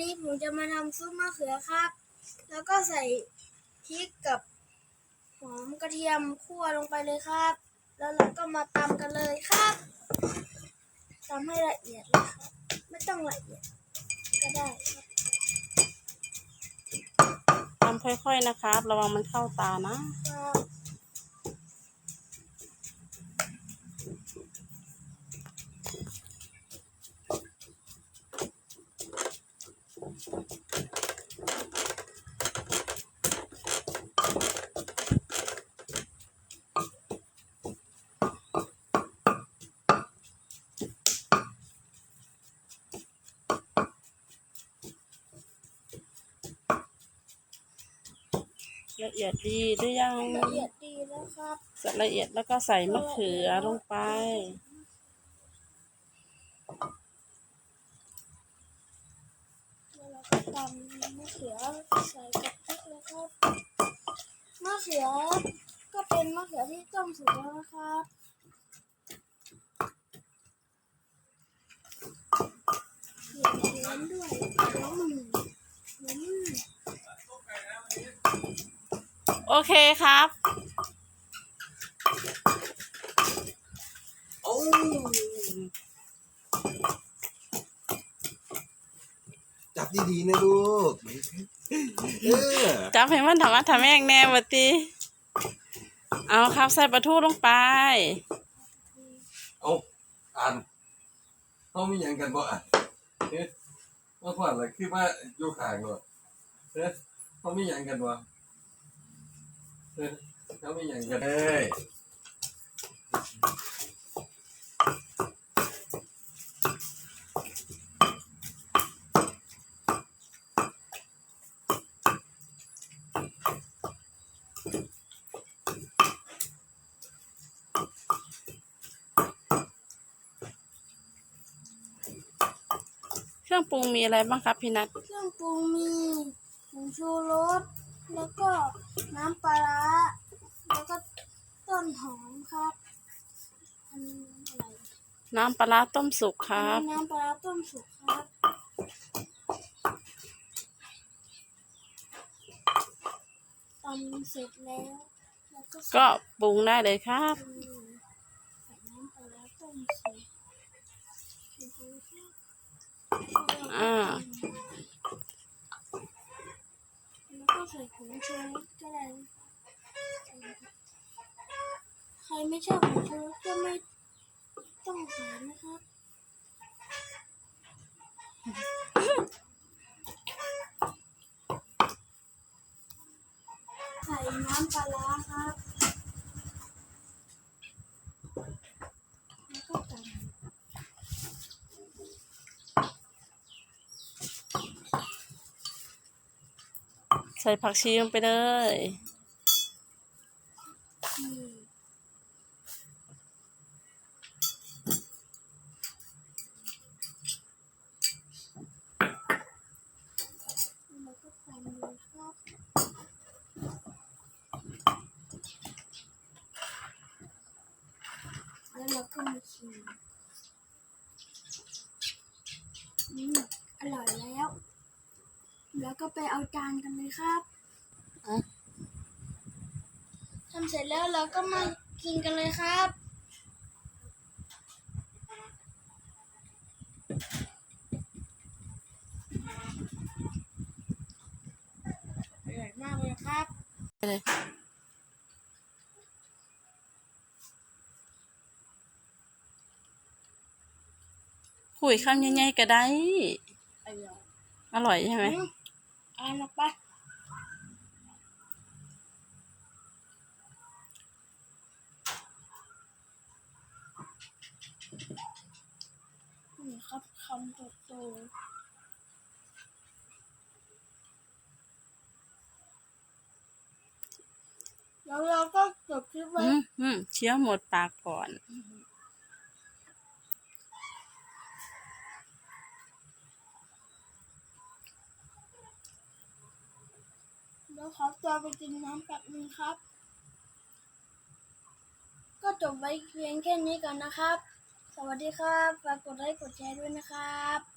นี้ผมจะมาทำซุปมะเขือครับ แล้วก็ใส่พริกกับหอมกระเทียมคั่วลงไปเลยครับ แล้วเราก็มาตำกันเลยครับตำให้ละเอียดเลยครับ ไม่ต้องละเอียดก็ได้ครับทำค่อยๆนะครับ ระวังมันเข้าตานะ ละเอียดดีหรือยังละเอียดดีแล้วครับเสร็จละเอียดแล้วก็ใส่มะเขือลงไป แล้วเราก็ตำมะเขือใส่กับพริกแล้วครับมะเขือก็เป็นมะเขือที่ต้มสุกแล้วนะครับเขียนเขียนด้วยน้ำมันน้ โอเคครับโอ้จับดีๆนะลูกเออจับให้มันทำมาทำแม่งแน่วะตีเอาครับใส่ปลาทูลงไป เอาอ่านเขามีหยังกันบ่อะเอ๊ะว่าผ่านอะไรคือว่าอยู่ข้างบ่เอ๊ะเขามีหยังกันบ่ เอ๊ะเขามีหยังกันเอ้ยเครื่องปรุงมีอะไรบ้างครับพี่นัท เครื่องปรุงมีผงชูรสแล้วก็น้ำปลาร้า น้ำปลาร้าต้มสุกครับอันนี้น้ำปลาร้าต้มสุกครับ ตำเสร็จแล้วแล้วก็ใส่ก็ปรุงได้เลยครับ ใส่น้ำปลาร้าต้มสุกดูครับอ่า แล้วก็ใส่ผงชูรสก็ได้ ใครไม่ชอบผงชูรสก็ไม่ ต้องใส่นะครับใส่น้ำปลาร้าครับแล้วก็ตำใส่ผักชีลงไปเลย ที่แล้วก็ตำเลยครับ แล้วเราก็มาชิมอืมอร่อยแล้ว แล้วก็ไปเอาจานกันเลยครับอะทำเสร็จแล้วเราก็มากินกันเลยครับ อร่อยมากเลยครับ เลย คุยคำยังไงก็ได้อร่อยอร่อยใช่ไหมอืมเอ่านออกไปนี่ครับคำโตๆแล้วเราก็จบคลิปไว้อืมอืมเคี้ยวหมดปากก่อน แล้ว ขอตัวไปกินน้ำแป๊บนึงครับ ก็จบไว้เพียงแค่นี้ก่อนนะครับ สวัสดีครับ ฝากกดไลค์กดแชร์ด้วยนะครับ